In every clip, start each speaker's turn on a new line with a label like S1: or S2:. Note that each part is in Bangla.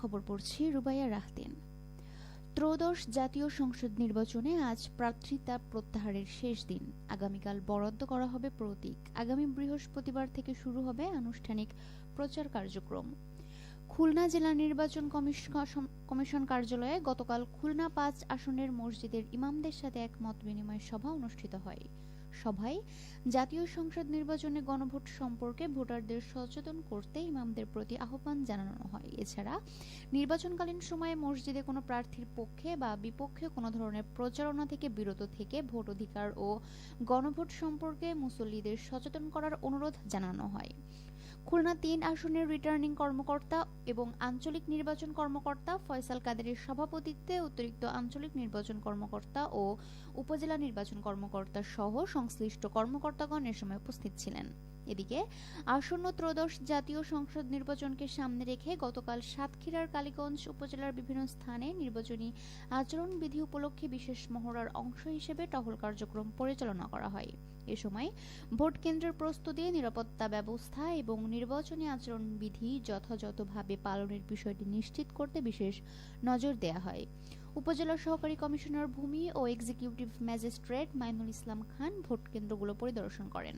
S1: খবর পড়ছি রুবাইয়া রাহতিন। ত্রয়োদশ জাতীয় সংসদ নির্বাচনে আজ প্রার্থিতা প্রত্যাহারের শেষ দিন। আগামীকাল বরাদ্দ করা হবে প্রতীক। আগামী বৃহস্পতিবার থেকে শুরু হবে আনুষ্ঠানিক প্রচার কার্যক্রম। খুলনা জেলা নির্বাচন কমিশন কার্যালয়ে গতকাল খুলনা পাঁচ আসনের মসজিদের ইমামদের সাথে এক মত বিনিময় সভা অনুষ্ঠিত হয়। সভায় জাতীয় সংসদ নির্বাচনে গণভোট সম্পর্কে ভোটারদের সচেতন করতে ইমামদের প্রতি আহ্বান জানানো হয়। এছাড়া নির্বাচনকালীন সময়ে মসজিদে কোনো প্রার্থীর পক্ষে বা বিপক্ষে কোনো ধরনের প্রচারণা থেকে বিরত থেকে ভোট অধিকার ও গণভোট সম্পর্কে মুসল্লিদের সচেতন করার অনুরোধ জানানো হয়। খুলনা তিন আসনের রিটার্নিং কর্মকর্তা এবং আঞ্চলিক নির্বাচন কর্মকর্তা ফয়সাল কাদেরের সভাপতিত্বে অতিরিক্ত আঞ্চলিক নির্বাচন কর্মকর্তা ও উপজেলা নির্বাচন কর্মকর্তা সহ সংশ্লিষ্ট কর্মকর্তাগণ এ সময় উপস্থিত ছিলেন। এদিকে আসন্ন ত্রয়োদশ জাতীয় সংসদ নির্বাচনকে সামনে রেখে গতকাল সাতক্ষীরার কালীগঞ্জ উপজেলার বিভিন্ন স্থানে নির্বাচনী আচরণবিধি উপলক্ষে বিশেষ মহড়ার অংশ হিসেবে টহল কার্যক্রম পরিচালনা করা হয়। এ সময় ভোট কেন্দ্রের প্রস্তুতি, নিরাপত্তা ব্যবস্থা এবং নির্বাচনী আচরণবিধি যথাযথভাবে পালনের বিষয়টি নিশ্চিত করতে বিশেষ নজর দেয়া হয়। উপজেলা সহকারী কমিশনার ভূমি ও executive magistrate Mainul Islam Khan vote কেন্দ্রগুলো পরিদর্শন করেন।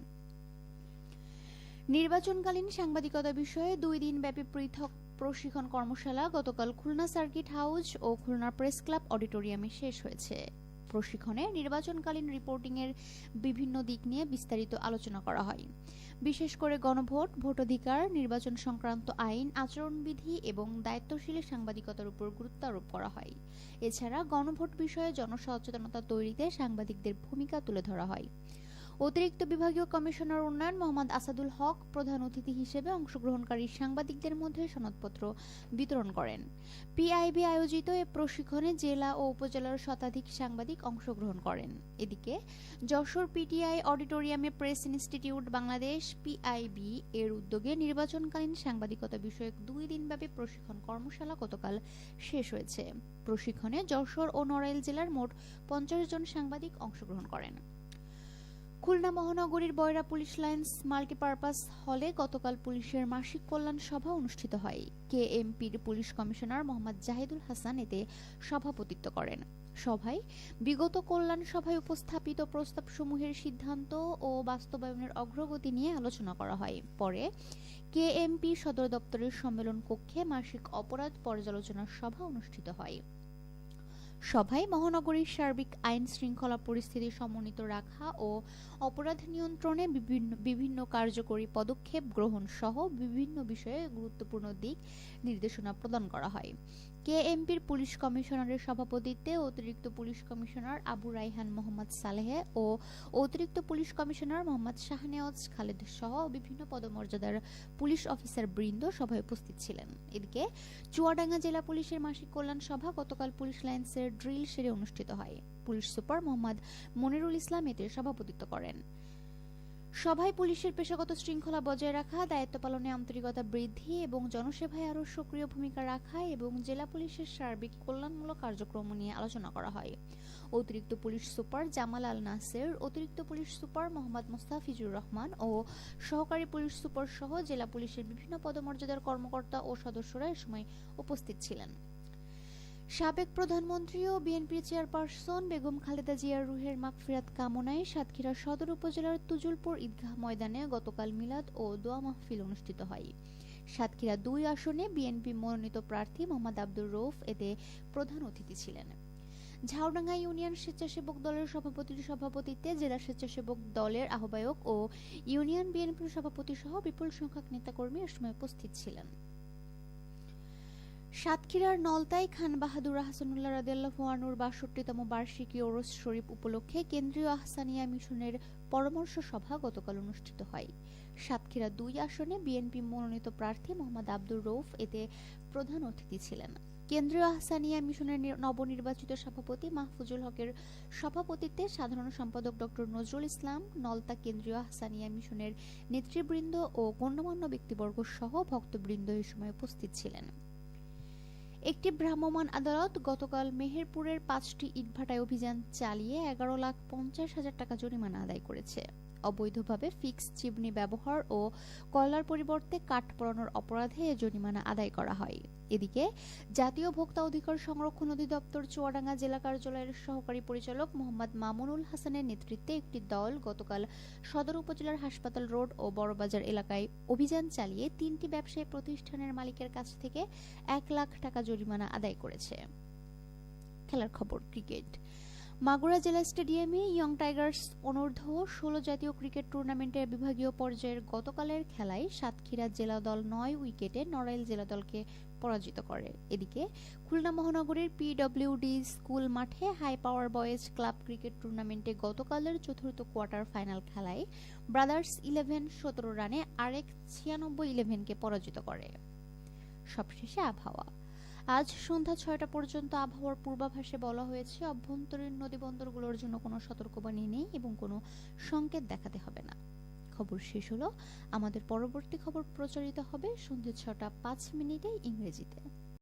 S1: নির্বাচনকালীন সাংবাদিকতা বিষয়ে দুই দিন ব্যাপী পৃথক প্রশিক্ষণ কর্মশালা গতকাল খুলনা সার্কিট হাউস ও খুলনা প্রেস ক্লাব অডিটোরিয়ামে শেষ হয়েছে। প্রশিক্ষণে নির্বাচনকালীন রিপোর্টিংয়ের বিভিন্ন দিক নিয়ে বিস্তারিত আলোচনা করা হয়। বিশেষ করে গণভোট, ভোটাধিকার, নির্বাচন সংক্রান্ত আইন, আচরণবিধি এবং দায়িত্বশীল সাংবাদিকতার উপর গুরুত্ব আরোপ করা হয়। এছাড়া গণভোট বিষয়ে জনসচেতনতা তৈরিতে সাংবাদিকদের ভূমিকা তুলে ধরা হয়। অতিরিক্ত বিভাগীয় কমিশনার উন্নয়ন মোহাম্মদ আসাদুল হক প্রধান অতিথি হিসেবে অংশগ্রহণকারী সাংবাদিকদের মধ্যে সনদপত্র বিতরণ করেন। পিআইবি আয়োজিত এ প্রশিক্ষণে জেলা ও উপজেলার শতাধিক সাংবাদিক অংশগ্রহণ করেন। এদিকে যশোর পিটিআই অডিটোরিয়ামে প্রেস ইনস্টিটিউট বাংলাদেশ পিআইবি এর উদ্যোগে নির্বাচনকালীন সাংবাদিকতা বিষয়ক দুই দিনব্যাপী প্রশিক্ষণ কর্মশালা গতকাল শেষ হয়েছে। প্রশিক্ষণে যশোর ও নড়াইল জেলার মোট পঞ্চাশ জন সাংবাদিক অংশগ্রহণ করেন। খুলনা মহানগরীর বয়রা পুলিশ লাইন্স মাল্টিপারপাস হলে গতকাল পুলিশের মাসিক কল্যাণ সভা অনুষ্ঠিত হয়। কে এমপির পুলিশ কমিশনার মোহাম্মদ জাহিদুল হাসান এতে সভাপতিত্ব করেন। সভায় বিগত কল্যাণ সভায় উপস্থাপিত প্রস্তাবসমূহের সিদ্ধান্ত ও বাস্তবায়নের অগ্রগতি নিয়ে আলোচনা করা হয়। পরে কে কেএমপি সদর দপ্তরের সম্মেলন কক্ষে মাসিক অপরাধ পর্যালোচনা সভা অনুষ্ঠিত হয়। সভায় মহানগরীর সার্বিক আইন শৃঙ্খলা পরিস্থিতি সমন্বিত রাখা ও অপরাধ নিয়ন্ত্রণে বিভিন্ন বিভিন্ন কার্যকরী পদক্ষেপ গ্রহণ সহ বিভিন্ন বিষয়ে গুরুত্বপূর্ণ দিক নির্দেশনা প্রদান করা হয়। কেএমপির পুলিশ কমিশনারের সভাপতিত্বে অতিরিক্ত পুলিশ কমিশনার আবু রাইহান মোহাম্মদ সালেহে ও অতিরিক্ত পুলিশ কমিশনার মোহাম্মদ শাহনেওয়াজ খালেদ সহ বিভিন্ন পদমর্যাদার পুলিশ অফিসার বৃন্দ সভায় উপস্থিত ছিলেন। এদিকে চুয়াডাঙ্গা জেলা পুলিশের মাসিক কল্যাণ সভা গতকাল পুলিশ লাইন্সের ড্রিল সেরে অনুষ্ঠিত হয়। পুলিশ সুপার মোহাম্মদ মনিরুল ইসলাম এতে সভাপতিত্ব করেন। সভায় পুলিশের পেশাগত শৃঙ্খলা বজায় রাখা, দায়িত্ব পালনে আন্তরিকতা বৃদ্ধি এবং জনসেবায় আরও সক্রিয় ভূমিকা রাখা এবং জেলা পুলিশের সার্বিক কল্যাণমূলক কার্যক্রম নিয়ে আলোচনা করা হয়। অতিরিক্ত পুলিশ সুপার জামাল আল নাসের, অতিরিক্ত পুলিশ সুপার মোহাম্মদ মুস্তাফিজুর রহমান ও সহকারী পুলিশ সুপার সহ জেলা পুলিশের বিভিন্ন পদমর্যাদার কর্মকর্তা ও সদস্যরা এ সময় উপস্থিত ছিলেন। সাবেক প্রধানমন্ত্রী ও বিএনপি চেয়ারপারসন বেগম খালেদা জিয়ার রুহের মাগফিরাত কামনায় সাতক্ষীরা সদর উপজেলার তুজুলপুর ঈদগাহ ময়দানে গতকাল মিলাদ ও দোয়া মাহফিল অনুষ্ঠিত হয়। সাতক্ষীরা দুই আসনে বিএনপি মনোনীত প্রার্থী মোহাম্মদ আব্দুর রৌফ এতে প্রধান অতিথি ছিলেন। ঝাউডাঙ্গা ইউনিয়ন স্বেচ্ছাসেবক দলের সভাপতির সভাপতিত্বে জেলা স্বেচ্ছাসেবক দলের আহ্বায়ক ও ইউনিয়ন বিএনপির সভাপতি সহ বিপুল সংখ্যক নেতাকর্মী এ সময় উপস্থিত ছিলেন। সাতক্ষীরার নলতাই খান বাহাদুর আহসানুল্লাহ রাদিয়াল্লাহু আনুর বাষট্টিতম বার্ষিকী ওরস শরীফ উপলক্ষে কেন্দ্রীয় আহসানিয়া মিশনের পরামর্শ সভা গতকাল অনুষ্ঠিত হয়। সাতক্ষীরা দুই আসনে বিএনপি মনোনীত প্রার্থী মোহাম্মদ আব্দুর রৌফ এতে প্রধান অতিথি ছিলেন। কেন্দ্রীয় আহসানিয়া মিশনের নবনির্বাচিত সভাপতি মাহফুজুল হকের সভাপতিত্বে সাধারণ সম্পাদক ডক্টর নজরুল ইসলাম, নলতা কেন্দ্রীয় আহসানিয়া মিশনের নেতৃবৃন্দ ও গণ্যমান্য ব্যক্তিবর্গ সহ ভক্তবৃন্দ এ সময় উপস্থিত ছিলেন। একটি ভ্রাম্যমাণ আদালত গতকাল মেহেরপুরের পাঁচটি ইটভাটায় অভিযান চালিয়ে এগারো লাখ পঞ্চাশ হাজার টাকা জরিমানা আদায় করেছে। অবৈধভাবে ফিক্স চিমনি ব্যবহার ও কয়লার পরিবর্তে কাঠ পোড়ানোর অপরাধে জরিমানা আদায় করা হয়। এদিকে, জাতীয় ভোক্তা অধিকার সংরক্ষণ অধিদপ্তর চুয়াডাঙ্গা জেলা কার্যালয়ের সহকারী পরিচালক মোহাম্মদ মামুনুল হাসানের নেতৃত্বে একটি দল গতকাল সদর উপজেলার হাসপাতাল রোড ও বড়বাজার এলাকায় অভিযান চালিয়ে তিনটি ব্যবসায়ী প্রতিষ্ঠানের মালিকের কাছ থেকে এক লাখ টাকা জরিমানা আদায় করেছে। খেলার খবর, ক্রিকেট। মাগুরা জেলা স্টেডিয়ামে ইয়ং টাইগার্স অনূর্ধ্ব ষোলো জাতীয় ক্রিকেট টুর্নামেন্টের বিভাগীয় পর্যায়ের গতকালের খেলায় সাতক্ষীরা জেলা দল নয় উইকেটে নড়াইল জেলা দলকে পরাজিত করে। এদিকে খুলনা মহানগরীর পিডব্লিউডি স্কুল মাঠে high power boys club cricket টুর্নামেন্টে গতকালের চতুর্থ কোয়ার্টার ফাইনাল খেলায় ব্রাদার্স ইলেভেন সতেরো রানে আরেক ছিয়ানব্বই ইলেভেনকে পরাজিত করে। সবশেষে আবহাওয়া। আজ সন্ধ্যা ছয়টা পর্যন্ত আবহাওয়ার পূর্বাভাসে বলা হয়েছে, অভ্যন্তরীণ নদীবন্দরগুলোর জন্য কোনো সতর্কবাণী নেই এবং কোনো সংকেত দেখাতে হবে না। খবর শেষ হলো। আমাদের পরবর্তী খবর প্রচারিত হবে সন্ধ্যে ছটা পাঁচ মিনিটে ইংরেজিতে।